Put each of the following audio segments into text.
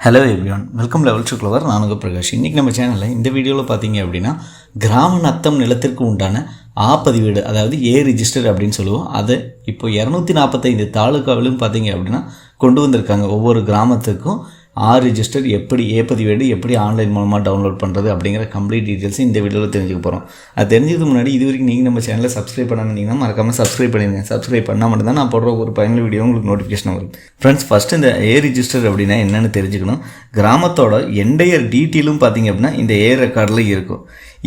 Hello everyone welcome level to clever நானுங்க பிரகாஷ். இன்றைக்கி நம்ம சேனலில் இந்த வீடியோவில் பார்த்தீங்க அப்படின்னா கிராம நத்தம் நிலத்திற்கு உண்டான ஆ பதிவேடு அதாவது ஏ ரிஜிஸ்டர் அப்படின்னு சொல்லுவோம். அதை இப்போ இரநூத்தி நாற்பத்தைந்து தாலுக்காவிலும் பார்த்தீங்க அப்படின்னா கொண்டு வந்திருக்காங்க. ஒவ்வொரு கிராமத்துக்கும் ஆர் ரிஜிஸ்டர் எப்படி ஏ பதிவேடு எப்படி ஆன்லைன் மூலமாக டவுன்லோட் பண்ணுறது அப்படிங்கிற கம்ப்ளீட் டீட்டெயில்ஸ் இந்த வீடியோவில் தெரிஞ்சுக்க போகிறோம் அது தெரிஞ்சதுக்கு முன்னாடி இது வரைக்கும் நீங்கள் நம்ம சேனலில் சப்ஸ்கிரைப் பண்ணாமல் மறக்காமல் சப்ஸ்கிரைப் பண்ணிடுங்க. சப்ஸ்கிரைப் பண்ணால் மட்டும்தான் நான் போடுற ஒரு பயனுள்ள வீடியோ உங்களுக்கு நோட்டிஃபிகேஷன் வரும். ஃப்ரெண்ட்ஸ் ஃபஸ்ட்டு இந்த ஏ ரிஜிஸ்டர் அப்படின்னா என்னென்னு தெரிஞ்சுக்கணும். கிராமத்தோட எண்டையர் டீட்டெயிலும் பார்த்தீங்க அப்படின்னா இந்த ஏ ரெக்கார்டில் இருக்கும்.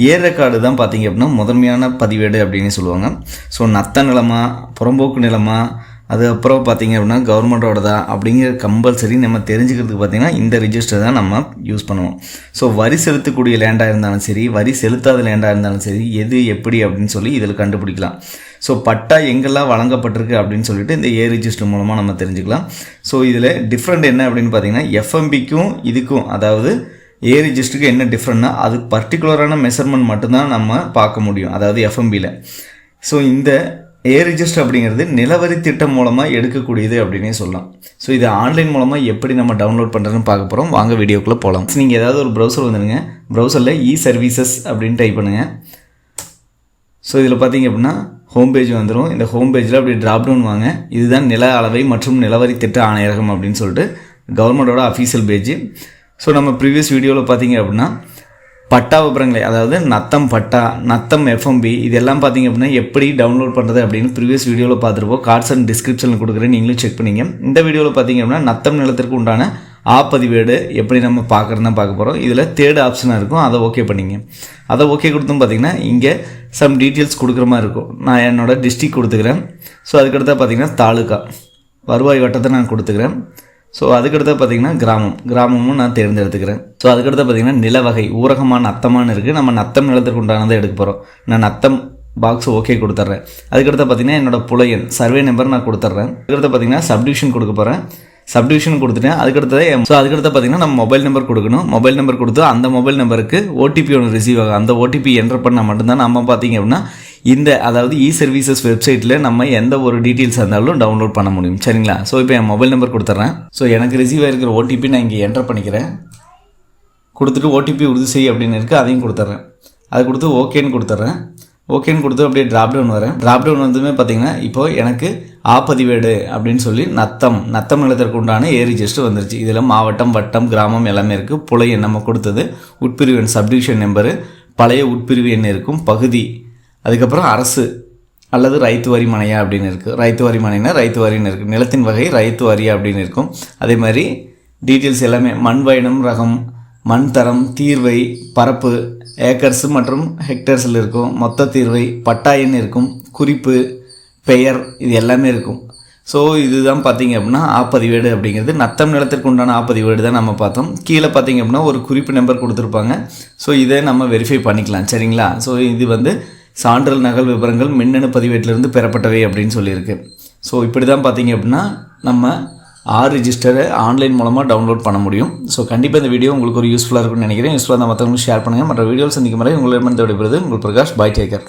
ஏ ரெக்கார்டு தான் பார்த்தீங்க அப்படின்னா முதன்மையான பதிவேடு அப்படின்னு சொல்லுவாங்க. ஸோ நத்த நிலமா புறம்போக்கு நிலமா அதுக்கப்புறம் பார்த்தீங்க அப்படின்னா கவர்மெண்ட்டோடதா அப்படிங்கிற கம்பல்சரி நம்ம தெரிஞ்சுக்கிறதுக்கு பார்த்தீங்கன்னா இந்த ரிஜிஸ்டர் தான் நம்ம யூஸ் பண்ணுவோம். ஸோ வரி செலுத்தக்கூடிய லேண்டாக இருந்தாலும் சரி வரி செலுத்தாத லேண்டாக இருந்தாலும் சரி எது எப்படி அப்படின்னு சொல்லி இதில் கண்டுபிடிக்கலாம். ஸோ பட்டா எங்கெல்லாம் வழங்கப்பட்டிருக்கு அப்படின்னு சொல்லிட்டு இந்த ஏ ரிஜிஸ்டர் மூலமாக நம்ம தெரிஞ்சுக்கலாம். ஸோ இதில் டிஃப்ரெண்ட் என்ன அப்படின்னு பார்த்தீங்கன்னா எஃப்எம்பிக்கும் இதுக்கும் அதாவது ஏ ரிஜிஸ்டருக்கு என்ன டிஃப்ரெண்ட்னா அது பர்டிகுலரான மெஷர்மெண்ட் மட்டும்தான் நம்ம பார்க்க முடியும். அதாவது எஃப்எம்பியில் ஸோ இந்த ஏ ரிஜிஸ்டர் அப்படிங்கிறது நிலவரி திட்டம் மூலமாக எடுக்கக்கூடியது அப்படின்னே சொல்லலாம். ஸோ இது ஆன்லைன் மூலமாக எப்படி நம்ம டவுன்லோட் பண்ணுறதுன்னு பார்க்க போகிறோம் வாங்க வீடியோக்குள்ளே போகலாம் நீங்கள் ஏதாவது ஒரு ப்ரௌசர் வந்துடுங்க ப்ரௌசரில் இ சர்வீசஸ் அப்படின்னு டைப் பண்ணுங்கள் ஸோ இதில் பார்த்தீங்க அப்படின்னா ஹோம் பேஜ் வந்துடும் இந்த ஹோம் பேஜில் அப்படி ட்ராப் டவுன் வாங்க. இதுதான் நில அளவை மற்றும் நிலவரி திட்ட ஆணையரகம் அப்படின்னு சொல்லிட்டு கவர்மெண்ட்டோட அஃபீஷியல் பேஜ் ஸோ நம்ம ப்ரீவியஸ் வீடியோவில் பார்த்தீங்க அப்படின்னா பட்டா விபரங்களை அதாவது நத்தம் பட்டா நத்தம் எஃப்எம்பி இதெல்லாம் பார்த்தீங்க அப்படின்னா எப்படி டவுன்லோட் பண்ணுறது அப்படின்னு ப்ரீவியஸ் வீடியோவில் பார்த்துருப்போம் கார்ட்ஸ் அண்ட் டிஸ்கிரிப்ஷனில் கொடுக்குறேன் நீங்களும் செக் பண்ணிங்க. இந்த வீடியோவில் பார்த்தீங்க அப்படின்னா நத்தம் நிலத்திற்கு உண்டான ஆப்பதிவேடு எப்படி நம்ம பார்க்குறது தான் பார்க்க போகிறோம் இதில் தேர்டு ஆப்ஷனாக இருக்கும் அதை ஓகே பண்ணிங்க. அதை ஓகே கொடுத்தும் பார்த்தீங்கன்னா இங்கே சம் டீட்டெயில்ஸ் கொடுக்குற மாதிரி இருக்கும். நான் என்னோடய டிஸ்ட்ரிக் கொடுத்துக்கிறேன். ஸோ அதுக்கடுத்தா பார்த்தீங்கன்னா தாலுக்கா வருவாய் வட்டத்தை நான் கொடுத்துக்கிறேன். ஸோ அதுக்கடுத்து பார்த்தீங்கன்னா கிராமம். கிராமமும் நான் தேர்ந்தெடுத்துக்கிறேன். ஸோ அதுக்கடுத்து பார்த்தீங்கன்னா நிலவகை ஊரகமான நத்தமானு இருக்குது நம்ம நத்தம் நிலத்திற்கு உண்டானதை எடுக்க போகிறோம் நான் நத்தம் பாக்ஸ் ஓகே கொடுத்துட்றேன். அதுக்கடுத்து பார்த்தீங்கன்னா என்னோட புலையன். சர்வே நம்பர் நான் கொடுத்துட்றேன். அதுக்கடுத்து பார்த்தீங்கன்னா சப்டிவிஷன் கொடுக்க போகிறேன் சப்டிவிஷன் கொடுத்துட்டேன். அதுக்கடுத்தது ஸோ அதுக்கடுத்து பார்த்தீங்கன்னா நம்ம மொபைல் நம்பர் கொடுக்கணும். மொபைல் நம்பர் கொடுத்து அந்த மொபைல் நம்பருக்கு ஓடிபி ஒன்று ரிசீவ் ஆகும். அந்த ஓடிபி என்டர் பண்ணால் மட்டும்தான் நம்ம பார்த்தீங்க அப்படின்னா இந்த அதாவது இ சர்வீசஸ் வெப்சைட்டில் நம்ம எந்த ஒரு டீட்டெயில்ஸ் இருந்தாலும் டவுன்லோட் பண்ண முடியும். சரிங்களா? ஸோ இப்போ என் மொபைல் நம்பர் கொடுத்துட்றேன் ஸோ எனக்கு ரிசீவ் ஆகிருக்கிற ஓடிபி நான் இங்கே என்டர் பண்ணிக்கிறேன். கொடுத்துட்டு ஓடிபி உறுதி செய் அப்படின்னு இருக்குது அதையும் கொடுத்துட்றேன் அதை கொடுத்து ஓகேன்னு கொடுத்துட்றேன் ஓகேன்னு கொடுத்து அப்படியே ட்ராப் டவுன் வரேன். ட்ராப் டவுன் வந்துமே பார்த்தீங்கன்னா இப்போ எனக்கு ஆப்பதிவேடு அப்படின்னு சொல்லி நத்தம் நத்தம் நிலத்திற்கு உண்டான ஏ ரிஜிஸ்டர் வந்துருச்சு. இதில் மாவட்டம் வட்டம் கிராமம் எல்லாமே இருக்குது புலை நம்ம கொடுத்தது. உட்பிரிவு எண் சப்டிவிஷன் நம்பரு பழைய உட்பிரிவு எண் இருக்கும். பகுதி அதுக்கப்புறம் அரசு அல்லது ரைத்து வரி மனையா அப்படின்னு இருக்குது ரைத்து வரி மனைனா ரைத்து வரின்னு இருக்குது நிலத்தின் வகை ரைத்து வரி அப்படின்னு இருக்கும். அதே மாதிரி டீட்டெயில்ஸ் எல்லாமே மண் பயணம் ரகம் மண் தரம் தீர்வை பரப்பு ஏக்கர்ஸ் மற்றும் ஹெக்டர்ஸில் இருக்கும். மொத்த தீர்வை பட்டாயன் இருக்கும். குறிப்பு பெயர் இது எல்லாமே இருக்கும். ஸோ இதுதான் பார்த்தீங்க அப்படின்னா ஆப்பதிவேடு அப்படிங்கிறது. நத்தம் நிலத்திற்கு உண்டான ஆப்பதிவேடு தான் நம்ம பார்த்தோம். கீழே பார்த்தீங்க அப்படின்னா ஒரு குறிப்பு நம்பர் கொடுத்துருப்பாங்க. ஸோ இதை நம்ம வெரிஃபை பண்ணிக்கலாம். சரிங்களா? ஸோ இது வந்து சான்றல் நகல் விவரங்கள் மின்னணு பதிவேட்டிலிருந்து பெறப்பட்டவை அப்படின்னு சொல்லியிருக்கு. ஸோ இப்படி தான் பார்த்தீங்க அப்படின்னா நம்ம ஆர் ரிஜிஸ்டரை ஆன்லைன் மூலமாக டவுன்லோட் பண்ண முடியும். ஸோ கண்டிப்பாக இந்த வீடியோ உங்களுக்கு ஒரு யூஸ்ஃபுல்லாக இருக்கும்னு நினைக்கிறேன். யூஸ்ஃபுல்லாக தான் மற்றவங்களுக்கு ஷேர் பண்ணுங்கள் மற்ற வீடியோவில் சந்திக்கும் வரை உங்களிடம் விடைபெறுது உங்கள் பிரகாஷ் பாய் டேக்கர்